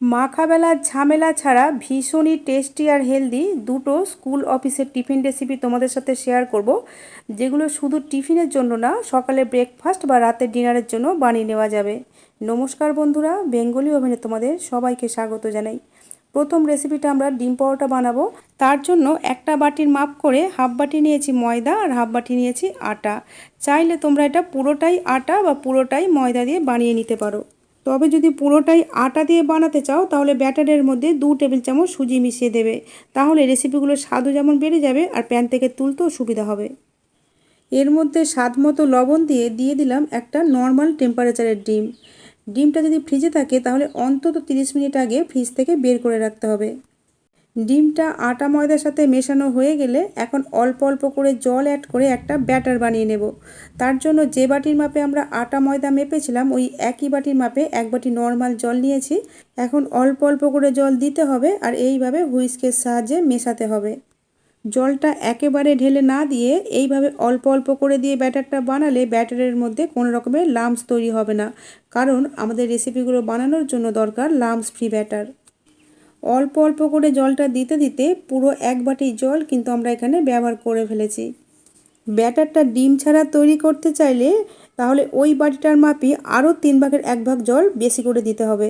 মাখাবেলার ঝামেলা ছাড়া ভীষণই টেস্টি আর হেলদি দুটো স্কুল অফিসের টিফিন রেসিপি তোমাদের সাথে শেয়ার করব, যেগুলো শুধু টিফিনের জন্য না, সকালে ব্রেকফাস্ট বা রাতের ডিনারের জন্য বানিয়ে নেওয়া যাবে। নমস্কার বন্ধুরা, বেঙ্গলি ওভেনে তোমাদের সবাইকে স্বাগত জানাই। প্রথম রেসিপিটা আমরা ডিম পরোটা বানাবো। তার জন্য একটা বাটির মাপ করে হাফ বাটি নিয়েছি ময়দা আর হাফ বাটি নিয়েছি আটা। চাইলে তোমরা এটা পুরোটাই আটা বা পুরোটাই ময়দা দিয়ে বানিয়ে নিতে পারো। তবে যদি পুরোটাই আটা দিয়ে বানাতে চাও, তাহলে ব্যাটারের মধ্যে দু টেবিল চামচ সুজি মিশিয়ে দেবে। তাহলে রেসিপিগুলোর স্বাদও যেমন বেড়ে যাবে আর প্যান থেকে তুলতেও সুবিধা হবে। এর মধ্যে স্বাদ মতো লবণ দিয়ে দিয়ে দিলাম একটা নর্মাল টেম্পারেচারের ডিম। ডিমটা যদি ফ্রিজে থাকে, তাহলে অন্তত তিরিশ মিনিট আগে ফ্রিজ থেকে বের করে রাখতে হবে। ডিমটা আটা ময়দার সাথে মেশানো হয়ে গেলে এখন অল্প অল্প করে জল অ্যাড করে একটা ব্যাটার বানিয়ে নেব। তার জন্য যে বাটির মাপে আমরা আটা ময়দা মেপেছিলাম, ওই একই বাটির মাপে এক বাটি নর্মাল জল নিয়েছি। এখন অল্প অল্প করে জল দিতে হবে আর এইভাবে হুইস্কের সাহায্যে মেশাতে হবে। জলটা একেবারে ঢেলে না দিয়ে এইভাবে অল্প অল্প করে দিয়ে ব্যাটারটা বানালে ব্যাটারের মধ্যে কোনো রকমের লামস তৈরি হবে না। কারণ আমাদের রেসিপিগুলো বানানোর জন্য দরকার লামস ফ্রি ব্যাটার। অল্প অল্প করে জলটা দিতে দিতে পুরো এক বাটি জল কিন্তু আমরা এখানে ব্যবহার করে ফেলেছি। ব্যাটারটা ডিম ছাড়া তৈরি করতে চাইলে তাহলে ওই বাটিটার মাপি আরও তিন ভাগের এক ভাগ জল বেশি করে দিতে হবে।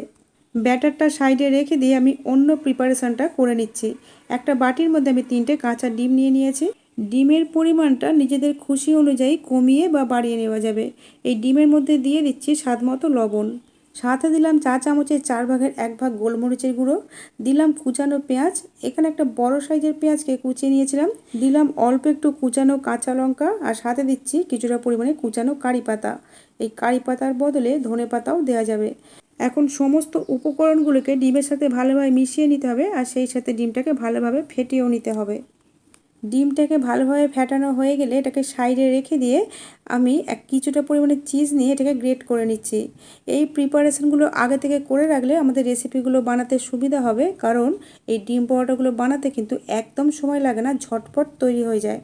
ব্যাটারটা সাইডে রেখে দিয়ে আমি অন্য প্রিপারেশনটা করে নিচ্ছি। একটা বাটির মধ্যে আমি তিনটে কাঁচা ডিম নিয়ে নিয়েছি। ডিমের পরিমাণটা নিজেদের খুশি অনুযায়ী কমিয়ে বা বাড়িয়ে নেওয়া যাবে। এই ডিমের মধ্যে দিয়ে দিচ্ছি স্বাদ মতো লবণ। সাথে দিলাম চা চামচের চার ভাগের এক ভাগ গোলমরিচের গুঁড়ো, দিলাম কুচানো পেঁয়াজ, এখানে একটা বড় সাইজের পেঁয়াজকে কুচিয়ে নিয়েছিলাম, দিলাম অল্প একটু কুচানো কাঁচা লঙ্কা আর সাথে দিচ্ছি কিছুটা পরিমাণে কুচানো কারি পাতা। এই কারি পাতার বদলে ধনে পাতাও দেওয়া যাবে। এখন সমস্ত উপকরণগুলোকে ডিমের সাথে ভালোভাবে মিশিয়ে নিতে হবে আর সেই সাথে ডিমটাকে ভালোভাবে ফেটিয়েও নিতে হবে। ডিমটাকে ভালোভাবে ফেটানো হয়ে গেলে এটাকে সাইডে রেখে দিয়ে আমি এক কিছুটা পরিমাণে চিজ নিয়ে এটাকে গ্রেট করে নিচ্ছি। এই প্রিপারেশনগুলো আগে থেকে করে রাখলে আমাদের রেসিপিগুলো বানাতে সুবিধা হবে, কারণ এই ডিম পরোটাগুলো বানাতে কিন্তু একদম সময় লাগে না, ঝটপট তৈরি হয়ে যায়।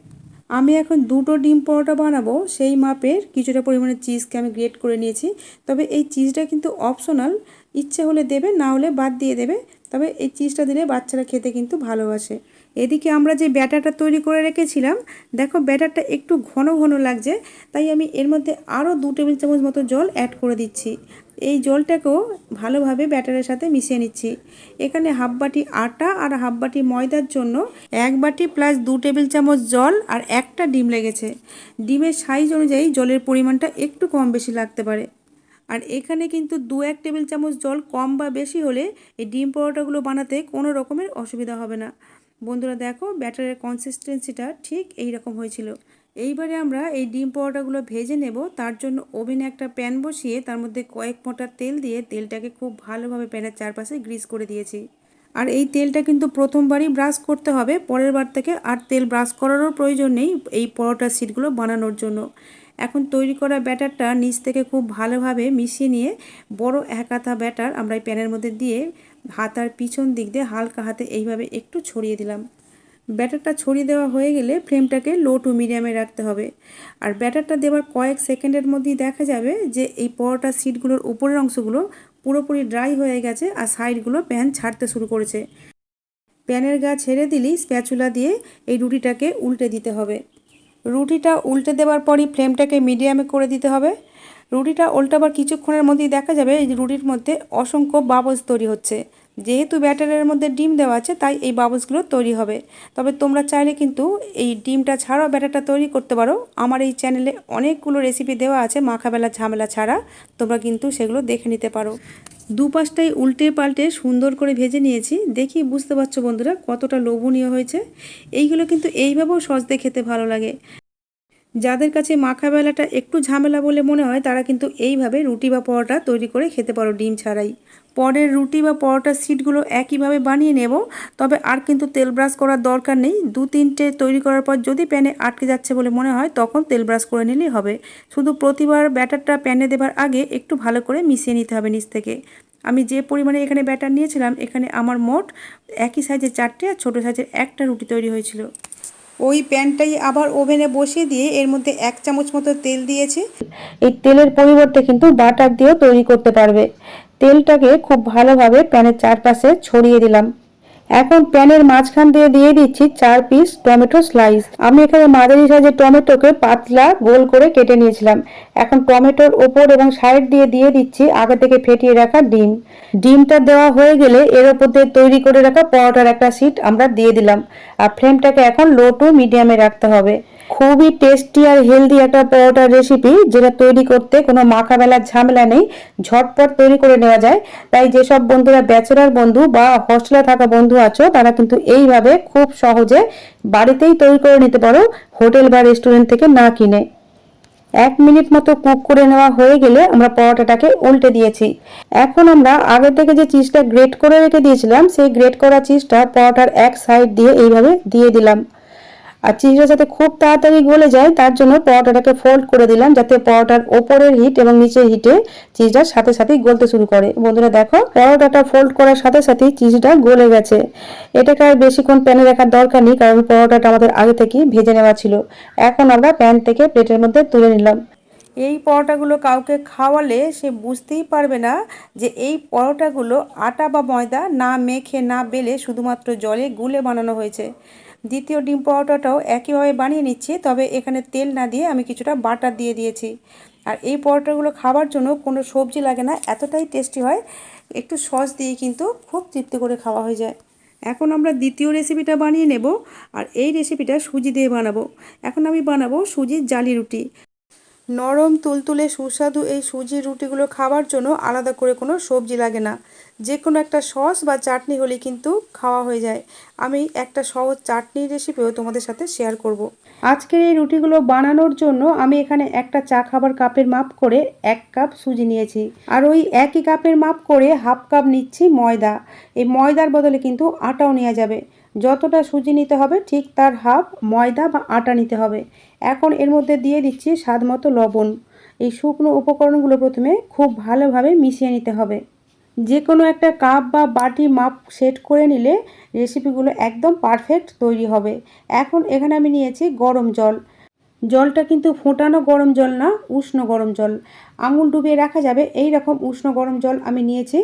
আমি এখন দুটো ডিম পরোটা বানাবো, সেই মাপের কিছুটা পরিমাণে চিজকে আমি গ্রেট করে নিয়েছি। তবে এই চিজটা কিন্তু অপশনাল, ইচ্ছে হলে দেবে, না হলে বাদ দিয়ে দেবে। তবে এই চিজটা দিলে বাচ্চারা খেতে কিন্তু ভালোবাসে। এদিকে আমরা যে ব্যাটারটা তৈরি করে রেখেছিলাম, দেখো ব্যাটারটা একটু ঘন ঘন লাগছে, তাই আমি এর মধ্যে আরও দু টেবিল চামচ মতো জল অ্যাড করে দিচ্ছি। এই জলটাকেও ভালোভাবে ব্যাটারের সাথে মিশিয়ে নিচ্ছি। এখানে হাফ বাটি আটা আর হাফ বাটি ময়দার জন্য এক বাটি প্লাস দু টেবিল চামচ জল আর একটা ডিম লেগেছে। ডিমের সাইজ অনুযায়ী জলের পরিমাণটা একটু কম বেশি লাগতে পারে। আর এখানে কিন্তু দু এক টেবিল চামচ জল কম বা বেশি হলে এই ডিম পরোটাগুলো বানাতে কোনো রকমের অসুবিধা হবে না। বন্ধুরা দেখো, ব্যাটারের কনসিস্টেন্সিটা ঠিক এই রকম হয়েছিল। এইবারে আমরা এই ডিম পরোটাগুলো ভেজে নেব। তার জন্য ওভেনে একটা প্যান বসিয়ে তার মধ্যে কয়েক মোটা তেল দিয়ে তেলটাকে খুব ভালোভাবে প্যানের চারপাশে গ্রিস করে দিয়েছি। আর এই তেলটা কিন্তু প্রথমবারই ব্রাশ করতে হবে পরের বার থেকে আর তেল ব্রাশ করারও প্রয়োজন নেই এই পরোটার সিটগুলো বানানোর জন্য। এখন তৈরি করা ব্যাটারটা নিচ থেকে খুব ভালোভাবে মিশিয়ে নিয়ে বড় এক হাতা ব্যাটার আমরা এই প্যানের মধ্যে দিয়ে হাতার পিছন দিক দিয়ে হালকা হাতে এইভাবে একটু ছড়িয়ে দিলাম। ব্যাটারটা ছড়িয়ে দেওয়া হয়ে গেলে ফ্লেমটাকে লো টু মিডিয়ামে রাখতে হবে। আর ব্যাটারটা দেওয়ার কয়েক সেকেন্ডের মধ্যেই দেখা যাবে যে এই পরোটার সিটগুলোর উপরের অংশগুলো পুরোপুরি ড্রাই হয়ে গেছে আর সাইডগুলো প্যান ছাড়তে শুরু করেছে। প্যানের গা ছেড়ে দিলেই স্প্যাচুলা দিয়ে এই রুটিটাকে উল্টে দিতে হবে। রুটিটা উল্টে দেওয়ার পরই ফ্লেমটাকে মিডিয়ামে করে দিতে হবে। রুটিটা উল্টাবার কিছুক্ষণের মধ্যেই দেখা যাবে এই রুটির মধ্যে অসংখ্য বাবলস তৈরি হচ্ছে। যেহেতু ব্যাটারের মধ্যে ডিম দেওয়া আছে, তাই এই বাবলসগুলো তৈরি হবে। তবে তোমরা চাইলে কিন্তু এই ডিমটা ছাড়াও ব্যাটারটা তৈরি করতে পারো। আমার এই চ্যানেলে অনেকগুলো রেসিপি দেওয়া আছে, মাখাবেলা ঝামেলা ছাড়া। তোমরা কিন্তু সেগুলো দেখে নিতে পারো। দুপাশটাই উল্টে পাল্টে সুন্দর করে ভেজে নিয়েছি। দেখি, বুঝতে পারছ বন্ধুরা, কতটা লোভনীয় হয়েছে। এইগুলো কিন্তু এইভাবেও সজতে খেতে ভালো লাগে। যাদের কাছে মাখা বেলাটা একটু ঝামেলা বলে মনে হয়, তারা কিন্তু এইভাবে রুটি বা পরোটা তৈরি করে খেতে পারো ডিম ছাড়াই। পরের রুটি বা পরোটার সিটগুলো একইভাবে বানিয়ে নেব, তবে আর কিন্তু তেল ব্রাশ করার দরকার নেই। দু তিনটে তৈরি করার পর যদি প্যানে আটকে যাচ্ছে বলে মনে হয়, তখন তেল ব্রাশ করে নিলেই হবে। শুধু প্রতিবার ব্যাটারটা প্যানে দেবার আগে একটু ভালো করে মিশিয়ে নিতে হবে নিচ থেকে। আমি যে পরিমাণে এখানে ব্যাটার নিয়েছিলাম, এখানে আমার মোট একই সাইজের চারটে আর ছোটো সাইজের একটা রুটি তৈরি হয়েছিল। ওই প্যানটাই আবার ওভেনে বসিয়ে দিয়ে এর মধ্যে এক চামচ মতো তেল দিয়েছি। এই তেলের পরিবর্তে কিন্তু বাটার দিয়েও তৈরি করতে পারবে। তেলটাকে খুব ভালোভাবে প্যানের চারপাশে ছড়িয়ে দিলাম। এখন প্যানের মাঝখান দিয়ে দিয়ে দিচ্ছি চার পিস টমেটো স্লাইস আমি এখানে মাঝারি সাইজের টমেটোকে পাতলা গোল করে কেটে নিয়েছিলাম। এখন টমেটোর ওপর এবং সাইড দিয়ে দিয়ে দিচ্ছি আগে থেকে ফেটিয়ে রাখা ডিম। ডিমটা দেওয়া হয়ে গেলে এর ওপর দিয়ে তৈরি করে রাখা পরোটার একটা সিট আমরা দিয়ে দিলাম। আর ফ্লেমটাকে এখন লো টু মিডিয়ামে রাখতে হবে। খুবই টেস্টি আর হেলদি একটা পরোটার রেসিপি যেটা তৈরি করতে কোনো মাখা বেলার ঝামেলা নেই। ঝটপট তৈরি করে নেওয়া যায়। তাই যেসব বন্ধুরা ব্যাচেলার বন্ধু বা হস্টেলে থাকা বন্ধু আছো, তারা কিন্তু এইভাবে খুব সহজে বাড়িতেই তৈরি করে নিতে পারো, হোটেল বা রেস্টুরেন্ট থেকে না কিনে। এক মিনিট মতো কুক করে নেওয়া হয়ে গেলে আমরা পরোটাটাকে উল্টে দিয়েছি। এখন আমরা আগে থেকে যে চিজটা গ্রেট করে রেখে দিয়েছিলাম, সেই গ্রেট করা চিজটা পরোটার এক সাইড দিয়ে এইভাবে দিয়ে দিলাম। আর চিজটা যাতে খুব তাড়াতাড়ি গলে যায়, তার জন্য পরোটাটাকে ফোল্ড করে দিলাম যাতে পরোটার ওপরের হিট এবং নিচের হিটে চিজটার সাথে সাথেই গলতে শুরু করে। বন্ধুরা দেখো, পরোটাটা ফোল্ড করার সাথে সাথেই চিজটা গলে গেছে। এটাকে আর বেশিক্ষণ প্যানে রাখার দরকার নেই, কারণ পরোটাটা আমাদের আগে থেকেই ভেজে নেওয়া ছিল। এখন আমরা প্যান থেকে প্লেটের মধ্যে তুলে নিলাম। এই পরোটাগুলো কাউকে খাওয়ালে সে বুঝতেই পারবে না যে এই পরোটাগুলো আটা বা ময়দা না মেখে, না বেলে শুধুমাত্র জলে গুলে বানানো হয়েছে। দ্বিতীয় ডিম পরোটাটাও একইভাবে বানিয়ে নিচ্ছি, তবে এখানে তেল না দিয়ে আমি কিছুটা বাটার দিয়ে দিয়েছি। আর এই পরোটাগুলো খাবার জন্য কোনো সবজি লাগে না, এতটাই টেস্টি হয়, একটু সস দিয়ে কিন্তু খুব তৃপ্তি করে খাওয়া হয়ে যায়। এখন আমরা দ্বিতীয় রেসিপিটা বানিয়ে নেব, আর এই রেসিপিটা সুজি দিয়ে বানাবো। এখন আমি বানাবো সুজির জালি রুটি। নরম, তুলতুলে, সুস্বাদু এই সুজির রুটিগুলো খাওয়ার জন্য আলাদা করে কোনো সবজি লাগে না। যে কোনো একটা সস বা চাটনি হলে কিন্তু খাওয়া হয়ে যায়। আমি একটা সহজ চাটনির রেসিপিও তোমাদের সাথে শেয়ার করব। আজকের এই রুটিগুলো বানানোর জন্য আমি এখানে একটা চা খাবার কাপের মাপ করে এক কাপ সুজি নিয়েছি। আর ওই একই কাপের মাপ করে হাফ কাপ নিচ্ছি ময়দা। এই ময়দার বদলে কিন্তু আটাও নেওয়া যাবে। যতটা সুজি নিতে হবে, ঠিক তার হাফ ময়দা বা আটা নিতে হবে। এখন এর মধ্যে দিয়ে দিচ্ছি স্বাদ মতো লবণ। এই শুকনো উপকরণগুলো প্রথমে খুব ভালোভাবে মিশিয়ে নিতে হবে। যে কোনো একটা কাপ বা বাটি মাপ সেট করে নিলে রেসিপিগুলো একদম পারফেক্ট তৈরি হবে। এখন এখানে আমি নিয়েছি গরম জল। জলটা কিন্তু ফোটানো গরম জল না, উষ্ণ গরম জল। আঙুল ডুবিয়ে রাখা যাবে এই রকম উষ্ণ গরম জল আমি নিয়েছি।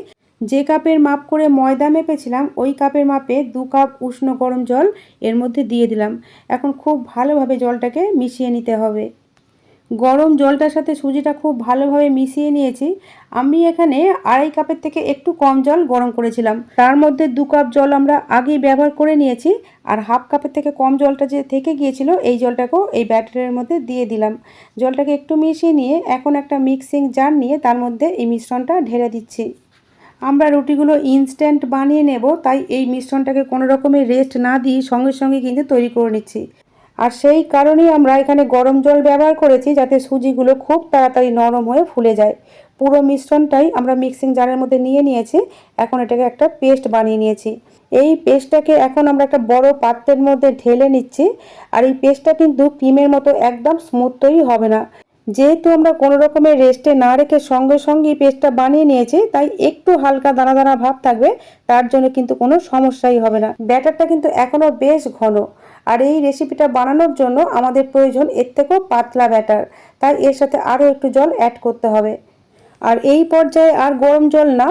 যে কাপের মাপ করে ময়দা মেপেছিলাম, ওই কাপের মাপে দু কাপ উষ্ণ গরম জল এর মধ্যে দিয়ে দিলাম। এখন খুব ভালোভাবে জলটাকে মিশিয়ে নিতে হবে। গরম জলটার সাথে সুজিটা খুব ভালোভাবে মিশিয়ে নিয়েছি। আমি এখানে আড়াই কাপের থেকে একটু কম জল গরম করেছিলাম। তার মধ্যে দু কাপ জল আমরা আগেই ব্যবহার করে নিয়েছি আর হাফ কাপের থেকে কম জলটা যে থেকে গিয়েছিল, এই জলটাকেও এই ব্যাটারের মধ্যে দিয়ে দিলাম। জলটাকে একটু মিশিয়ে নিয়ে এখন একটা মিক্সিং জার নিয়ে তার মধ্যে এই মিশ্রণটা ঢেলে দিচ্ছি। আমরা রুটিগুলো ইনস্ট্যান্ট বানিয়ে নেব, তাই এই মিশ্রণটাকে কোনো রকমের রেস্ট না দিয়ে সঙ্গে সঙ্গে কিন্তু তৈরি করে নিচ্ছি। আর সেই কারণেই আমরা এখানে গরম জল ব্যবহার করেছি যাতে সুজিগুলো খুব তাড়াতাড়ি নরম হয়ে ফুলে যায়। পুরো মিশ্রণটাই আমরা মিক্সিং জারের মধ্যে নিয়ে নিয়েছি, এখন এটাকে একটা পেস্ট বানিয়ে নিয়েছি। এই পেস্টটাকে এখন আমরা একটা বড় পাত্রের মধ্যে ঢেলে নিচ্ছি, আর এই পেস্টটা কিন্তু ক্রিমের মতো একদম স্মুথ তৈরি হবে না। যেহেতু আমরা কোনো রকমের রেস্টে না রেখে সঙ্গে সঙ্গেই পেস্টটা বানিয়ে নিয়েছি, তাই একটু হালকা দানা দানা ভাব থাকবে, তার জন্য কিন্তু কোনো সমস্যাই হবে না। ব্যাটারটা কিন্তু এখনও বেশ ঘন। আর এই রেসিপিটা বানানোর জন্য আমাদের প্রয়োজন এর থেকেও পাতলা ব্যাটার। তাই এর সাথে আরও একটু জল অ্যাড করতে হবে। আর এই পর্যায়ে আর গরম জল না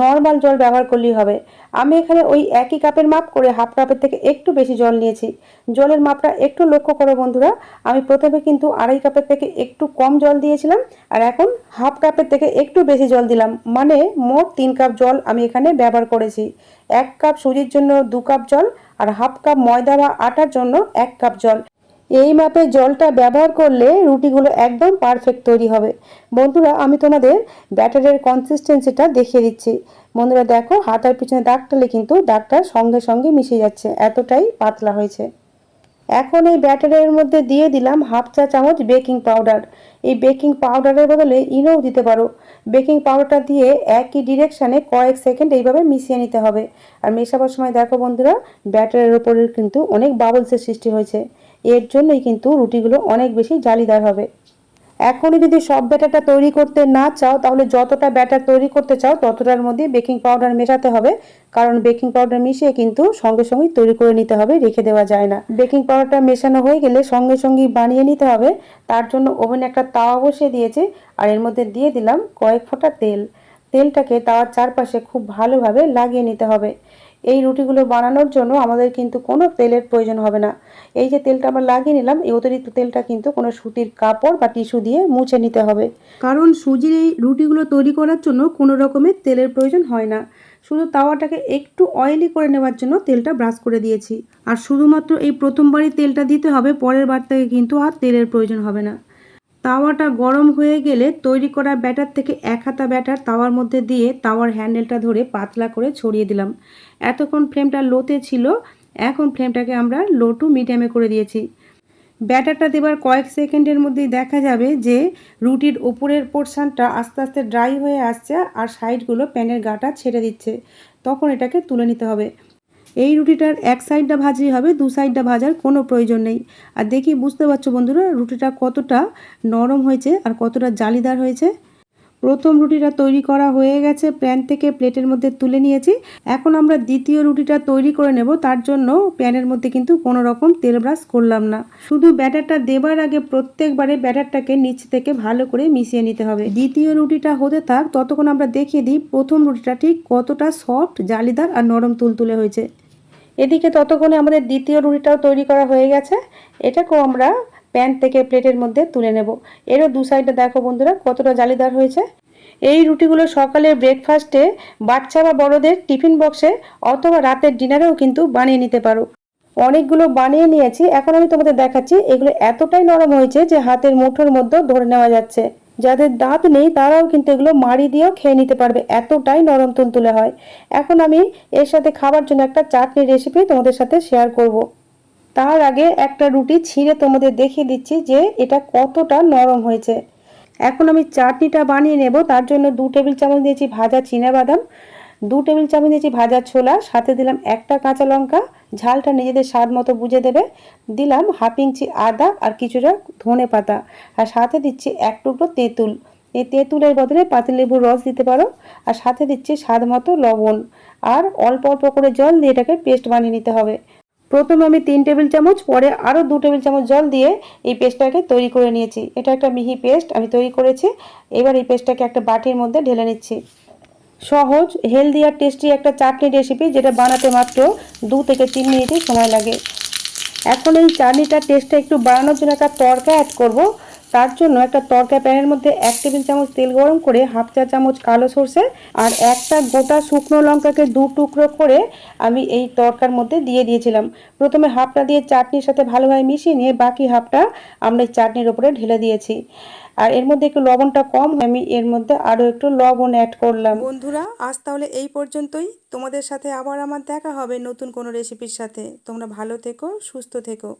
নর্মাল জল ব্যবহার করলেই হবে। আমি এখানে ওই একই কাপের মাপ করে হাফ কাপের থেকে একটু বেশি জল নিয়েছি। জলের মাপটা একটু লক্ষ্য করো বন্ধুরা, আমি প্রথমে কিন্তু আড়াই কাপের থেকে একটু কম জল দিয়েছিলাম আর এখন হাফ কাপের থেকে একটু বেশি জল দিলাম। মানে মোট তিন কাপ জল আমি এখানে ব্যবহার করেছি। এক কাপ সুজির জন্য দু কাপ জল আর হাফ কাপ ময়দা বা আটার জন্য এক কাপ জল। এই মাপে জলটা ব্যবহার করলে রুটিগুলো একদম পারফেক্ট তৈরি হবে। বন্ধুরা, আমি তোমাদের ব্যাটারের কনসিস্টেন্সিটা দেখিয়ে দিচ্ছি। বন্ধুরা, দেখো, হাতার পিছনে দাগ টালে কিন্তু দাগটা সঙ্গে সঙ্গে মিশে যাচ্ছে, এতটাই পাতলা হয়েছে। এখন এই ব্যাটারের মধ্যে দিয়ে দিলাম হাফ চা চামচ বেকিং পাউডার। এই বেকিং পাউডারের বদলে ইনোও দিতে পারো। বেকিং পাউডারটা দিয়ে একই ডিরেকশানে কয়েক সেকেন্ড এইভাবে মিশিয়ে নিতে হবে। আর মেশাবার সময় দেখো বন্ধুরা, ব্যাটারের ওপরে কিন্তু অনেক বাবলসের সৃষ্টি হয়েছে। এর জন্যই কিন্তু রুটিগুলো অনেক বেশি জালিদার হবে। এখনই যদি সব ব্যাটারটা তৈরি করতে না চাও, তাহলে যতটা ব্যাটার তৈরি করতে চাও, ততটার মধ্যে বেকিং পাউডার মেশাতে হবে। কারণ বেকিং পাউডার মিশিয়ে কিন্তু সঙ্গে সঙ্গেই তৈরি করে নিতে হবে, রেখে দেওয়া যায় না। বেকিং পাউডারটা মেশানো হয়ে গেলে সঙ্গে সঙ্গেই বানিয়ে নিতে হবে। তার জন্য ওভেনে একটা তাওয়া বসিয়ে দিয়েছে, আর এর মধ্যে দিয়ে দিলাম কয়েক ফোঁটা তেল। তেলটাকে তাওয়ার চারপাশে খুব ভালোভাবে লাগিয়ে নিতে হবে। রুটিগুলো বানানোর জন্য আমাদের কিন্তু কোনো তেলের প্রয়োজন হবে না। এই যে তেলটা আমরা লাগিয়ে নিলাম, এই অতিরিক্ত তেলটা কিন্তু কোনো সুতির কাপড় বা টিস্যু দিয়ে মুছে নিতে হবে। কারণ সুজির এই রুটিগুলো তৈরি করার জন্য কোনো রকমের তেলের প্রয়োজন হয় না। শুধু তাওয়াটাকে একটু অয়েলি করে নেওয়ার জন্য তেলটা ব্রাশ করে দিয়েছি। আর শুধুমাত্র এই প্রথমবারই তেলটা দিতে হবে, পরের বার থেকে কিন্তু আর তেলের প্রয়োজন হবে না। তাওয়াটা গরম হয়ে গেলে তৈরি করা ব্যাটার থেকে এক হাতা ব্যাটার তাওয়ার মধ্যে দিয়ে তাওয়ার হ্যান্ডেলটা ধরে পাতলা করে ছড়িয়ে দিলাম। এতক্ষণ ফ্লেমটা লোতে ছিল, এখন ফ্লেমটাকে আমরা লো টু মিডিয়ামে করে দিয়েছি। ব্যাটারটা দেবার কয়েক সেকেন্ডের মধ্যেই দেখা যাবে যে রুটির ওপরের পোর্শনটা আস্তে আস্তে ড্রাই হয়ে আসছে আর সাইডগুলো প্যানের গাটা ছেড়ে দিচ্ছে। তখন এটাকে তুলে নিতে হবে। এই রুটিটার এক সাইডটা ভাজলেই হবে, দু সাইডটা ভাজার কোনো প্রয়োজন নেই। আর দেখি, বুঝতে পারছ বন্ধুরা, রুটিটা কতটা নরম হয়েছে আর কতটা জালিদার হয়েছে। প্রথম রুটিটা তৈরি করা হয়ে গেছে, প্যান থেকে প্লেটের মধ্যে তুলে নিয়েছি। এখন আমরা দ্বিতীয় রুটিটা তৈরি করে নেব, তার জন্য প্যানের মধ্যে কিন্তু কোনো রকম তেল ব্রাশ করলাম না। শুধু ব্যাটারটা দেবার আগে প্রত্যেকবারে ব্যাটারটাকে নিচ থেকে ভালো করে মিশিয়ে নিতে হবে। দ্বিতীয় রুটিটা হতে থাক, ততক্ষণ আমরা দেখিয়ে দিই প্রথম রুটিটা ঠিক কতটা সফট, জালিদার আর নরম তুলতুলে হয়েছে। এদিকে ততক্ষণে আমাদের দ্বিতীয় রুটিটাও তৈরি করা হয়ে গেছে। এটাকেও আমরা প্যান থেকে প্লেটের মধ্যে তুলে নেব। এরও দু সাইডে দেখো বন্ধুরা, কতটা জালিদার হয়েছে। এই রুটিগুলো সকালের ব্রেকফাস্টে বাচ্চা বা বড়দের টিফিন বক্সে অথবা রাতের ডিনারেও কিন্তু বানিয়ে নিতে পারো। অনেকগুলো বানিয়ে নিয়েছি। এখন আমি তোমাদের দেখাচ্ছি, এগুলো এতটাই নরম হয়েছে যে হাতের মুঠোর মধ্যেও ধরে নেওয়া যাচ্ছে। যাদের দাঁত নেই, তারাও কিন্তু এগুলো মাড়ি দিয়েও খেয়ে নিতে পারবে। এতটাই নরম তুলে হয়। এখন আমি এর সাথে খাবার জন্য একটা চাটনির রেসিপি তোমাদের সাথে শেয়ার করব। তার আগে একটা রুটি ছিঁড়ে তোমাদের দেখিয়ে দিচ্ছি যে এটা কতটা নরম হয়েছে। এখন আমি চাটনিটা বানিয়ে নেব। তার জন্য দু টেবিল চামচ দিয়েছি ভাজা বাদাম দু টেবিল চামচ দিয়েছি ভাজা ছোলা, সাথে দিলাম একটা কাঁচা লঙ্কা। ঝালটা নিজেদের স্বাদ মতো বুঝে দেবে। দিলাম হাফ ইঞ্চি আদা আর কিছুটা ধনে পাতা। আর সাথে দিচ্ছি এক টুকরো তেঁতুল। এই তেঁতুলের বদলে পাতিলেবুর রস দিতে পারো। আর সাথে দিচ্ছি স্বাদ মতো লবণ। আর অল্প অল্প করে জল দিয়ে এটাকে পেস্ট বানিয়ে নিতে হবে। প্রথমে আমি তিন টেবিল চামচ, পরে আরও দু টেবিল চামচ জল দিয়ে এই পেস্টটাকে তৈরি করে নিয়েছি। এটা একটা মিহি পেস্ট আমি তৈরি করেছি। এবার এই পেস্টটাকে একটা বাটির মধ্যে ঢেলে নিচ্ছি। সহজ হেলদি আর টেস্টি একটা চাটনি রেসিপি যেটা বানাতে মাত্র দু থেকে তিন মিনিটই সময় লাগে। এখন এই চাটনিটার টেস্টটা একটু বাড়ানোর জন্য একটা তরকা অ্যাড করব। তার জন্য একটা তরকা প্যানের মধ্যে এক টেবিল চামচ তেল গরম করে হাফ চা চামচ কালো সর্ষে আর একটা গোটা শুকনো লঙ্কাকে দু টুকরো করে আমি এই তরকার মধ্যে দিয়ে দিয়েছিলাম। প্রথমে হাফটা দিয়ে চাটনির সাথে ভালোভাবে মিশিয়ে নিয়ে বাকি হাফটা আমরা এই চাটনির ওপরে ঢেলে দিয়েছি। আর এর মধ্যে একটু লবণটা কম আমি এর মধ্যে আরও একটু লবণ অ্যাড করলাম। বন্ধুরা, আজ তাহলে এই পর্যন্তই। তোমাদের সাথে আবার আমার দেখা হবে নতুন কোনো রেসিপির সাথে। তোমরা ভালো থেকো, সুস্থ থেকো।